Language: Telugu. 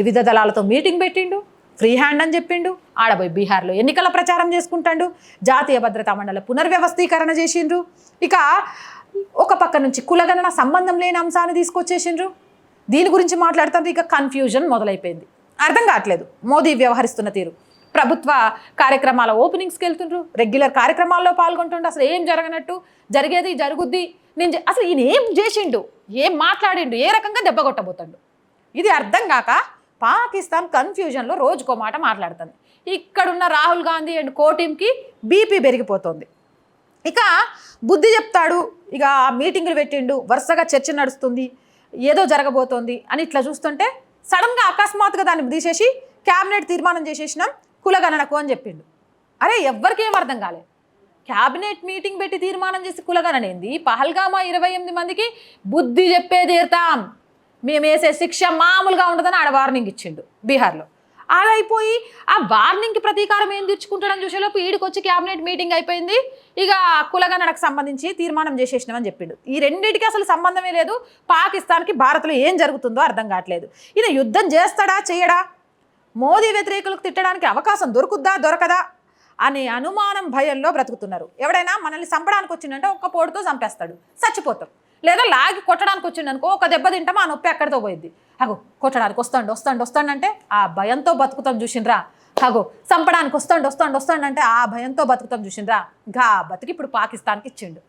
త్రివిధ దళాలతో మీటింగ్ పెట్టిండు ఫ్రీ హ్యాండ్ అని చెప్పిండు ఆడబోయి బీహార్లో ఎన్నికల ప్రచారం చేసుకుంటాడు జాతీయ భద్రతా మండలి పునర్వ్యవస్థీకరణ చేసిండ్రు. ఇక ఒక పక్క నుంచి కులగణన సంబంధం లేని అంశాన్ని తీసుకొచ్చేసిండ్రు. దీని గురించి మాట్లాడుతుంటే ఇక కన్ఫ్యూజన్ మొదలైపోయింది. అర్థం కావట్లేదు. మోదీ వ్యవహరిస్తున్న తీరు. ప్రభుత్వ కార్యక్రమాల ఓపెనింగ్స్కి వెళ్తుండ్రు రెగ్యులర్ కార్యక్రమాల్లో పాల్గొంటుండ్రు అసలు ఏం జరగనట్టు? జరిగేది జరుగుద్ది. నేను అసలు ఈయన ఏం చేసిండు? ఏం మాట్లాడిండు? ఏ రకంగా దెబ్బ కొట్టబోతాడు? ఇది అర్థం కాక పాకిస్తాన్ కన్ఫ్యూజన్లో రోజుకో మాట మాట్లాడుతుంది. ఇక్కడున్న రాహుల్ గాంధీ అండ్ కోటీంకి బీపీ పెరిగిపోతుంది ఇక బుద్ధి చెప్తాడు ఇక ఆ మీటింగులు పెట్టిండు వరుసగా చర్చ నడుస్తుంది ఏదో జరగబోతోంది అని ఇట్లా చూస్తుంటే సడన్గా అకస్మాత్తుగా దాన్ని తీసేసి క్యాబినెట్ తీర్మానం చేసేసినాం కులగణనకు అని చెప్పిండు. అరే ఎవ్వరికి ఏం అర్థం కాలే. క్యాబినెట్ మీటింగ్ పెట్టి తీర్మానం చేసి కులగణనేంది పహల్గామా ఇరవై ఎనిమిది మందికి బుద్ధి చెప్పే తీరుతాం. మేము వేసే శిక్ష మామూలుగా ఉండదని ఆడ వార్నింగ్ ఇచ్చిండు బీహార్లో. ఆడైపోయి ఆ వార్నింగ్కి ప్రతీకారం ఏం తెచ్చుకుంటాడని చూసేలోపు ఈడికి వచ్చి క్యాబినెట్ మీటింగ్ అయిపోయింది. ఇక కులగనడకు సంబంధించి తీర్మానం చేసేసినామని చెప్పిండు. ఈ రెండింటికి అసలు సంబంధమే లేదు. పాకిస్తాన్కి భారత్లో ఏం జరుగుతుందో అర్థం కావట్లేదు. ఈయన యుద్ధం చేస్తాడా చేయడా? మోదీ వ్యతిరేకులకు తిట్టడానికి అవకాశం దొరుకుద్దా దొరకదా అనే అనుమానం భయంలో బ్రతుకుతున్నారు. ఎవడైనా మనల్ని చంపడానికి వచ్చిందంటే ఒక్క పోటుతో చంపేస్తాడు. చచ్చిపోతాం. లేదా లాగి కొట్టడానికి వచ్చిండనుకో ఒక దెబ్బ తింటామా ఆ నొప్పి ఎక్కడితో పోయింది అగో కొట్టడానికి వస్తాండు వస్తాండు వస్తాండంటే ఆ భయంతో బతుకుతాం చూసిండ్రా. అగో చంపడానికి వస్తాండు వస్తాండు వస్తాండంటే ఆ భయంతో బతుకుతాం చూసిండ్రా. గా బతికి ఇప్పుడు పాకిస్తాన్కి ఇచ్చిండు.